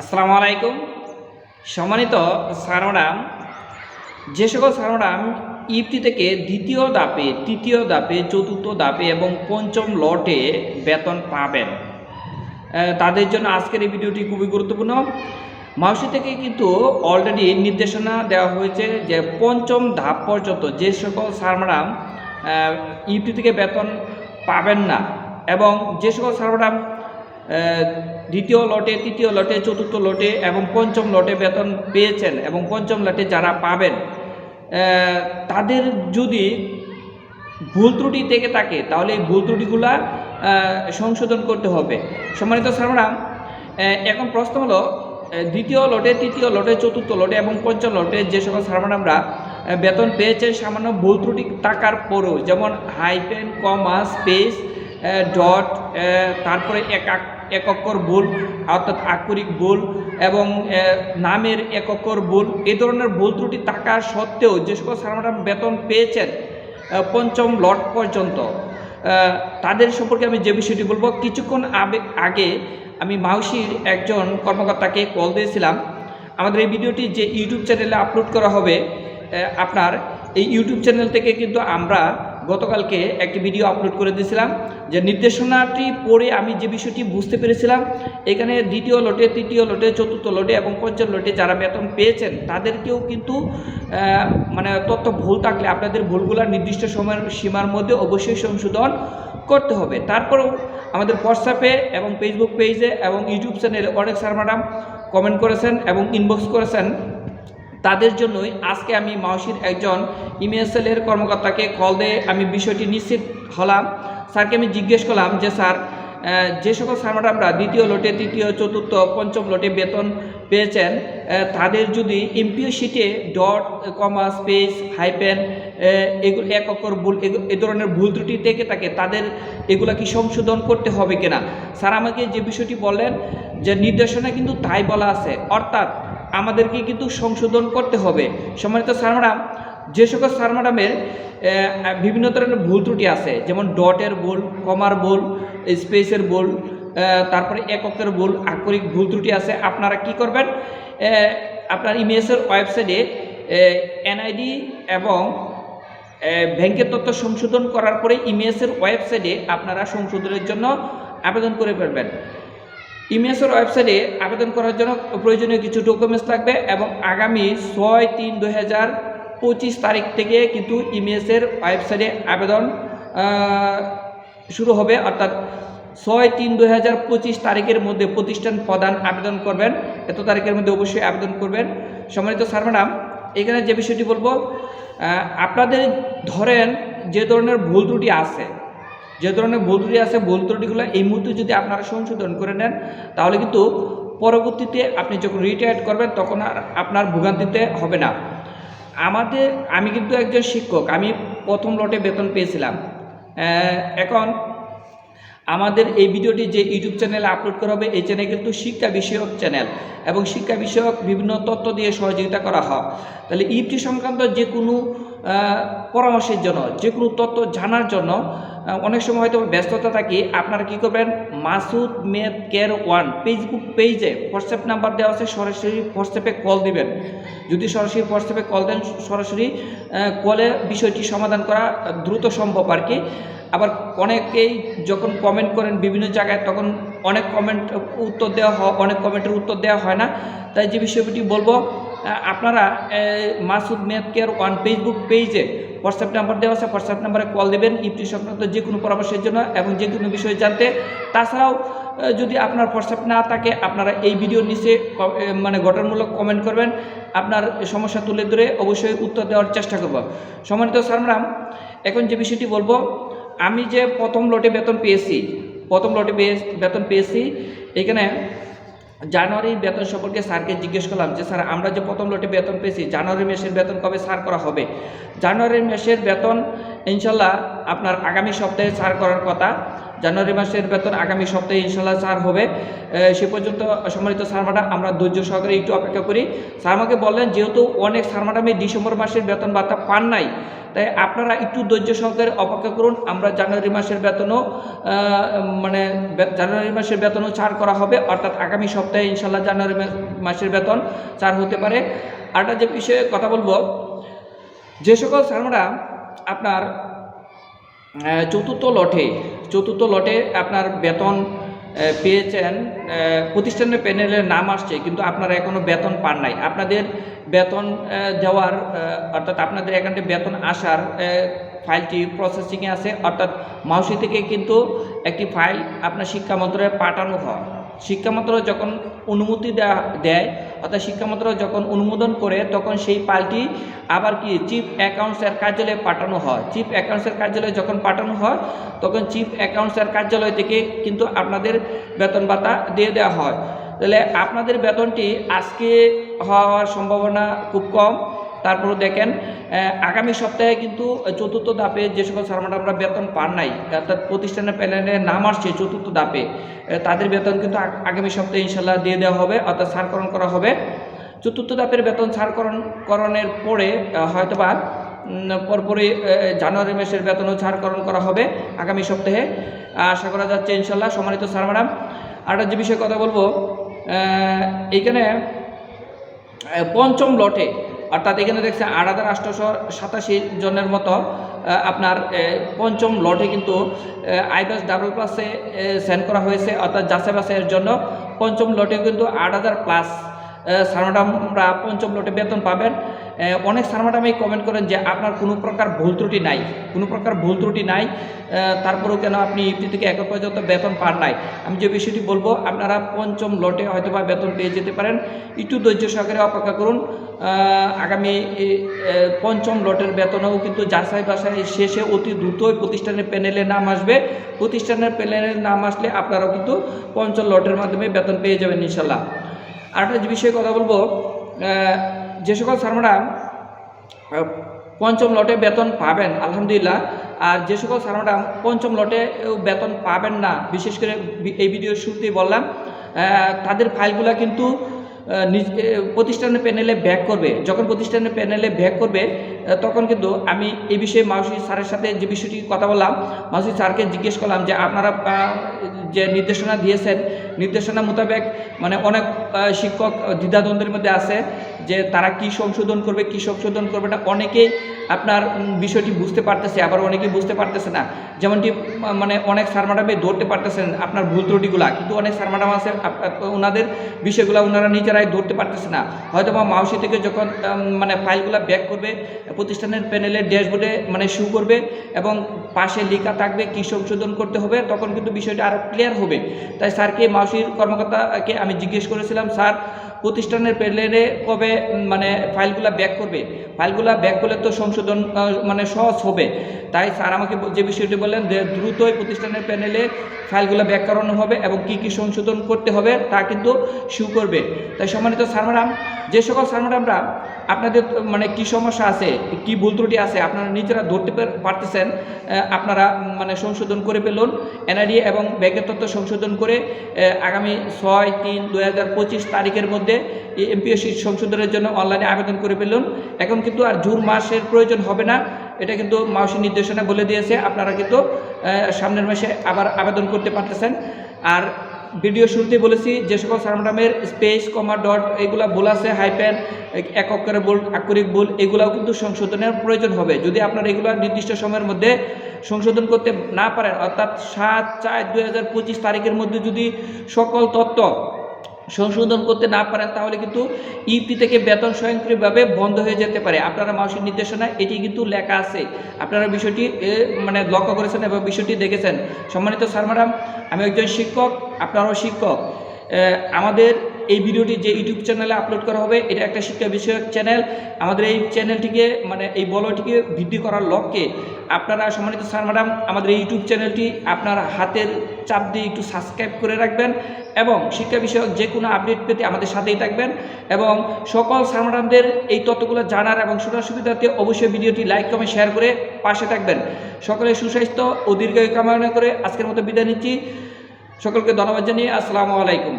আসসালামু আলাইকুম। সম্মানিত স্যার যে সকল স্যার ইফটি থেকে দ্বিতীয় দাপে তৃতীয় দাপে চতুর্থ দাপে এবং পঞ্চম লটে বেতন পাবেন। তাদের জন্য আজকের এই ভিডিওটি খুবই গুরুত্বপূর্ণ। মাউসি থেকে কিন্তু অলরেডি নির্দেশনা দেওয়া হয়েছে যে পঞ্চম ধাপ পর্যন্ত যে সকল স্যার ম্যাডাম ইউটি থেকে বেতন পাবেন না এবং যে সকল স্যার দ্বিতীয় লটে, তৃতীয় লটে, চতুর্থ লটে এবং পঞ্চম লটে বেতন পেয়েছেন এবং পঞ্চম লটে যারা পাবেন তাদের যদি ভুল ত্রুটি থেকে থাকে, তাহলে এই ভুল ত্রুটিগুলা সংশোধন করতে হবে। সম্মানিত সারমারাম এখন প্রশ্ন হলো দ্বিতীয় লটে, তৃতীয় লটে, চতুর্থ লটে এবং পঞ্চম লটে যে সকল সারমারামরা বেতন পেয়েছে সামান্য ভুল ত্রুটি টাকার পরেও, যেমন হাইপেন কমা স্পেস ডট তারপরে এক আক- এক অক্ষর ভুল, অর্থাৎ আক্ষরিক ভুল এবং নামের এক অক্ষর ভুল এ ধরনের ভুল ত্রুটি থাকা সত্ত্বেও যে সকল সারমারাম বেতন পেয়েছেন পঞ্চম লট পর্যন্ত তাদের সম্পর্কে আমি যে বিষয়টি বলব, কিছুক্ষণ আগে আমি মাউসির একজন কর্মকর্তাকে কল দিয়েছিলাম। আমাদের এই ভিডিওটি যে ইউটিউব চ্যানেলে আপলোড করা হবে আপনার এই ইউটিউব চ্যানেল থেকে কিন্তু আমরা গতকালকে একটি ভিডিও আপলোড করে দিয়েছিলাম যে নির্দেশনাটি পড়ে আমি যে বিষয়টি বুঝতে পেরেছিলাম, এখানে দ্বিতীয় লটে, তৃতীয় লটে, চতুর্থ লটে এবং পঞ্চম লটে যারা বেতন পেয়েছেন, তাদেরকেও কিন্তু মানে তথ্য ভুল থাকলে আপনাদের ভুলগুলো নির্দিষ্ট সময়ের সীমার মধ্যে অবশ্যই সংশোধন করতে হবে। তারপরেও আমাদের হোয়াটসঅ্যাপে এবং ফেসবুক পেজে এবং ইউটিউব চ্যানেলে অনেক স্যার ম্যাডাম কমেন্ট করেছেন এবং ইনবক্স করেছেন। তাদের জন্যই আজকে আমি মাউসির একজন ইমেএসএলের কর্মকর্তাকে কল দিয়ে আমি বিষয়টি নিশ্চিত হলাম। স্যারকে আমি জিজ্ঞেস করলাম যে, স্যার যে সকল স্যার ম্যাডামরা দ্বিতীয় লটে, তৃতীয়, চতুর্থ, পঞ্চম লটে বেতন পেয়েছেন তাদের যদি এমপিও শিটে ডট কমা স্পেস হাইপেন এগুলো এক অক্ষর ভুল এ ধরনের ভুল ত্রুটি থেকে থাকে, তাদের এগুলা কি সংশোধন করতে হবে কিনা? স্যার আমাকে যে বিষয়টি বললেন, যে নির্দেশনা কিন্তু তাই বলা আছে। অর্থাৎ আমাদেরকে কিন্তু সংশোধন করতে হবে। সম্মানিত স্যার ম্যাডাম, যে সকল স্যার ম্যাডামের বিভিন্ন ধরনের ভুল ত্রুটি আছে, যেমন ডটের ভুল, কমার ভুল, স্পেসের ভুল তারপরে এককের ভুল, আক্ষরিক ভুল ত্রুটি আছে, আপনারা কি করবেন? আপনার ইমেসের ওয়েবসাইটে এনআইডি এবং ব্যাংকের তথ্য সংশোধন করার পরে ইমেসের ওয়েবসাইটে আপনারা সংশোধনের জন্য আবেদন করে ফেলবেন। ইমেজের ওয়েবসাইটে আবেদন করার জন্য প্রয়োজনীয় কিছু ডকুমেন্টস লাগবে এবং আগামী ছয় তিন দু হাজার পঁচিশ তারিখ থেকে কিন্তু ইমেজের ওয়েবসাইটে আবেদন শুরু হবে। অর্থাৎ ছয় তিন দু হাজার পঁচিশ তারিখের মধ্যে প্রতিষ্ঠান প্রদান আবেদন করবেন। এত তারিখের মধ্যে অবশ্যই আবেদন করবেন। সম্মানিত স্যার, ম্যাডাম, এখানে যে বিষয়টি বলব আপনাদের ধরেন যে ধরনের ভুল ত্রুটি আছে যে ধরনের ভুল ত্রুটি আছে, ভুল ত্রুটিগুলো এই মুহূর্তে যদি আপনারা সংশোধন করে নেন, তাহলে কিন্তু পরবর্তীতে আপনি যখন রিটায়ার্ড করবেন, তখন আর আপনার ভোগান্তিতে হবে না। আমাদের, আমি কিন্তু একজন শিক্ষক, আমি প্রথম লটে বেতন পেয়েছিলাম। এখন আমাদের এই ভিডিওটি যে ইউটিউব চ্যানেলে আপলোড করা হবে, এই চ্যানেল কিন্তু শিক্ষা বিষয়ক চ্যানেল এবং শিক্ষা বিষয়ক বিভিন্ন তথ্য দিয়ে সহযোগিতা করা হয়। তাহলে ইউটি সংক্রান্ত যে কোনো পরামর্শের জন্য যে কোনো তথ্য জানার জন্য অনেক সময় হয়তো ব্যস্ততা থাকি, আপনারা কী করবেন? Masud med care one Facebook পেজে হোয়াটসঅ্যাপ নাম্বার দেওয়া আছে, সরাসরি হোয়াটসঅ্যাপে কল দিবেন। যদি সরাসরি হোয়াটসঅ্যাপে কল দেন, সরাসরি কলে বিষয়টি সমাধান করা দ্রুত সম্ভব আর কি। আবার অনেকেই যখন কমেন্ট করেন বিভিন্ন জায়গায়, তখন অনেক কমেন্ট উত্তর দেওয়া হয়, অনেক কমেন্টের উত্তর দেওয়া হয় না। তাই যে বিষয়টি বলব আপনারা Masud med care one Facebook পেজে হোয়াটসঅ্যাপ নাম্বার দেওয়া আছে, হোয়াটসঅ্যাপ নাম্বারে কল দেবেন ইফটি সংক্রান্ত যে কোনো পরামর্শের জন্য এবং যে কোনো বিষয় জানতে। তাছাড়াও যদি আপনার হোয়াটসঅ্যাপ না থাকে, আপনারা এই ভিডিওর নিচে মানে গঠনমূলক কমেন্ট করবেন। আপনার সমস্যা তুলে ধরে অবশ্যই উত্তর দেওয়ার চেষ্টা করব। সম্মানিত সারমরাম এখন যে বিষয়টি বলব, আমি যে প্রথম লটে বেতন পেয়েছি, প্রথম লটে বেতন পেয়েছি, এখানে জানুয়ারির বেতন সম্পর্কে স্যারকে জিজ্ঞেস করলাম যে, স্যার, আমরা যে প্রথম লটে বেতন পেয়েছি, জানুয়ারি মাসের বেতন কবে স্যার করা হবে? জানুয়ারি মাসের বেতন, ইনশাল্লাহ, আপনার আগামী সপ্তাহে স্যার করার কথা। জানুয়ারি মাসের বেতন আগামী সপ্তাহে ইনশাল্লাহ স্যার হবে। সে পর্যন্ত সম্মানিত ম্যাডাম, আমরা ধৈর্য সহকারে একটু অপেক্ষা করি। স্যার আমাকে বললেন, যেহেতু অনেক স্যার ম্যাডামই ডিসেম্বর মাসের বেতন ভাতা পান নাই তাই আপনারা একটু ধৈর্য সহকারে অপেক্ষা করুন। আমরা জানুয়ারি মাসের বেতনও মানে জানুয়ারি মাসের বেতনও ছাড় করা হবে। অর্থাৎ আগামী সপ্তাহে ইনশাল্লাহ জানুয়ারি মাসের বেতন ছাড় হতে পারে। আরেকটা যে বিষয়ে কথা বলব, যে সকল স্যাররা আপনার চতুর্থ লটে চতুর্থ লটে আপনার বেতন পেয়েছেন প্রতিষ্ঠানের প্যানেলের নাম আসছে, কিন্তু আপনারা এখনও বেতন পান নাই। আপনাদের বেতন যাওয়ার অর্থাৎ আপনাদের অ্যাকাউন্টে বেতন আসার ফাইলটি প্রসেসিংয়ে আছে। অর্থাৎ মাউসি থেকে কিন্তু একটি ফাইল আপনার শিক্ষা মন্ত্রণালয়ে পাঠানো হয়। শিক্ষা মন্ত্রণালয় যখন অনুমতি দেয় অর্থাৎ শিক্ষা মন্ত্রণালয় যখন অনুমোদন করে, তখন সেই পাল্টি আবার কি চিফ অ্যাকাউন্টসের কার্যালয়ে পাঠানো হয়। চিফ অ্যাকাউন্টসের কার্যালয়ে যখন পাঠানো হয়, তখন চিফ অ্যাকাউন্টসের কার্যালয় থেকে কিন্তু আপনাদের বেতন ভাতা দিয়ে দেওয়া হয়। তাহলে আপনাদের বেতনটি আজকে হওয়ার সম্ভাবনা খুব কম। তারপরে দেখেন আগামী সপ্তাহে কিন্তু চতুর্থ ধাপে যে সকল স্যার ম্যাডামরা বেতন পান নাই অর্থাৎ প্রতিষ্ঠানের প্যানেলে নাম আসছে চতুর্থ ধাপে তাদের বেতন কিন্তু আগামী সপ্তাহে ইনশাল্লাহ দিয়ে দেওয়া হবে, অর্থাৎ সারকরণ করা হবে। চতুর্থ ধাপের বেতন ছাড়করণ করণের পরে হয়তোবা পরপরই জানুয়ারি মাসের বেতনও ছাড়করণ করা হবে আগামী সপ্তাহে। আশা করা যাচ্ছে ইনশাল্লাহ সম্মানিত স্যার ম্যাডাম আর একটা যে বিষয়ে কথা বলব এইখানে পঞ্চম লটে অর্থাৎ এখানে দেখছে আট হাজার আটশোশো সাতাশি জনের মতো আপনার পঞ্চম লটে কিন্তু আইবাস ডাবল প্লাসে সেন্ড করা হয়েছে, অর্থাৎ যাচাই বাছাইয়ের জন্য পঞ্চম লটে কিন্তু আট হাজার প্লাস ম্যাডামরা পঞ্চম লটে বেতন পাবেন। অনেক স্যার ম্যাডামই কমেন্ট করেন যে আপনার কোনো প্রকার ভুল ত্রুটি নাই। কোনো প্রকার ভুল ত্রুটি নাই তারপরেও কেন আপনি ইউটি থেকে এখন পর্যন্ত বেতন পান নাই? আমি যে বিষয়টি বলব, আপনারা পঞ্চম লটে হয়তো বা বেতন পেয়ে যেতে পারেন। একটু ধৈর্য সহকারে অপেক্ষা করুন। আগামী পঞ্চম লটের বেতনেও কিন্তু যাচাই বাছাই শেষে অতি দ্রুতই প্রতিষ্ঠানের প্যানেলে নাম আসবে। প্রতিষ্ঠানের প্যানেলে নাম আসলে আপনারাও কিন্তু পঞ্চম লটের মাধ্যমে বেতন পেয়ে যাবেন ইনশাল্লাহ আরেকটা বিষয়ে কথা বলব যে সকল স্যারমারা পঞ্চম লটে বেতন পাবেন, আলহামদুলিল্লাহ। আর যে সকল স্যারমারা পঞ্চম লটে বেতন পাবেন না, বিশেষ করে এই ভিডিওর শুরুতেই বললাম। তাদের ফাইলগুলো কিন্তু প্রতিষ্ঠানের প্যানেলে ব্যাক করবে। যখন প্রতিষ্ঠানের প্যানেলে ব্যাক করবে তখন কিন্তু আমি এই বিষয়ে মাউসি স্যারের সাথে যে বিষয়টি কথা বললাম, মাউসি স্যারকে জিজ্ঞেস করলাম যে আপনারা যে নির্দেশনা দিয়েছেন, নির্দেশনা মোতাবেক মানে অনেক শিক্ষক দ্বিধাদ্বন্দ্বের মধ্যে আছে। যে তারা কি সংশোধন করবে, কি সংশোধন করবে না অনেকেই আপনার বিষয়টি বুঝতে পারতেছে, আবার অনেকেই বুঝতে পারতেছে না। যেমনটি মানে অনেক স্যার ম্যাডামে ধরতে পারতেছেন আপনার ভুল ত্রুটিগুলা, কিন্তু অনেক স্যার ম্যাডাম আছে ওনাদের বিষয়গুলো ওনারা নিজেরাই ধরতে পারতেছে না। হয়তো বা মাউসি থেকে যখন মানে ফাইলগুলো ব্যাক করবে, প্রতিষ্ঠানের প্যানেলের ড্যাশবোর্ডে মানে শু করবে এবং পাশে লেখা থাকবে কী সংশোধন করতে হবে, তখন কিন্তু বিষয়টা আরও ক্লিয়ার হবে। তাই স্যারকে মাউসির কর্মকর্তাকে আমি জিজ্ঞেস করেছিলাম স্যার প্রতিষ্ঠানের প্যানেলে কবে মানে ফাইলগুলো ব্যাক করবে? ফাইলগুলো ব্যাক করলে তো সংশোধন মানে সহজ হবে। তাই স্যার আমাকে যে বিষয়টি বললেন যে দ্রুতই প্রতিষ্ঠানের প্যানেলে ফাইলগুলো ব্যাক করানো হবে এবং কি কি সংশোধন করতে হবে তা কিন্তু শু করবে। তাই সম্মানিত স্যার ম্যাডাম, যে সকল স্যার ম্যাডামরা আপনাদের মানে কি সমস্যা আছে, কি ভুল ত্রুটি আছে, আপনারা নিজেরা ধরতে পারতেছেন আপনারা মানে সংশোধন করে পেলুন এনআরডি এবং ব্যাংকের তথ্য সংশোধন করে আগামী ছয় তিন দু তারিখের মধ্যে এই এমপিএসসি সংশোধনের জন্য অনলাইনে আবেদন করে ফেলুন। এখন কিন্তু আর জুন মাসের প্রয়োজন হবে না। এটা কিন্তু মাউসি নির্দেশনা বলে দিয়েছে। আপনারা কিন্তু সামনের মাসে আবার আবেদন করতে পারতেছেন। আর ভিডিও শুরুতে বলেছি, যে সকল সারমাডামের স্পেস কমা ডট এগুলা ভুল আছে হাইপেন এক অক্ষরে ভুল, আক্ষরিক ভুল, এগুলাও কিন্তু সংশোধনের প্রয়োজন হবে। যদি আপনারা এগুলো নির্দিষ্ট সময়ের মধ্যে সংশোধন করতে না পারেন, অর্থাৎ সাত চার দুই তারিখের মধ্যে যদি সকল তথ্য সংশোধন করতে না পারেন, তাহলে কিন্তু ইপি থেকে বেতন স্বয়ংক্রিয়ভাবে বন্ধ হয়ে যেতে পারে। আপনারা মাসিক নির্দেশনা, এটি কিন্তু লেখা আছে। আপনারা বিষয়টি মানে লক্ষ্য করেছেন এবং বিষয়টি দেখেছেন। সম্মানিত স্যার, ম্যাডাম, আমি একজন শিক্ষক, আপনারাও শিক্ষক। আমাদের এই ভিডিওটি যে ইউটিউব চ্যানেলে আপলোড করা হবে, এটা একটা শিক্ষা বিষয়ক চ্যানেল। আমাদের এই চ্যানেলটিকে মানে এই বলয়টিকে বৃদ্ধি করার লক্ষ্যে আপনারা সম্মানিত স্যার, ম্যাডাম, আমাদের এই ইউটিউব চ্যানেলটি আপনার হাতের চাপ দিয়ে একটু সাবস্ক্রাইব করে রাখবেন এবং শিক্ষা বিষয়ক যে কোনো আপডেট পেতে আমাদের সাথেই থাকবেন এবং সকল স্যার, ম্যাডামদের এই তথ্যগুলো জানার এবং শোনার সুবিধার্থে অবশ্যই ভিডিওটি লাইক কমেন্ট শেয়ার করে পাশে থাকবেন। সকলে সুস্বাস্থ্য ও দীর্ঘায়ু কামনা করে আজকের মতো বিদায় নিচ্ছি। সকলকে ধন্যবাদ জানিয়ে আসসালামু আলাইকুম।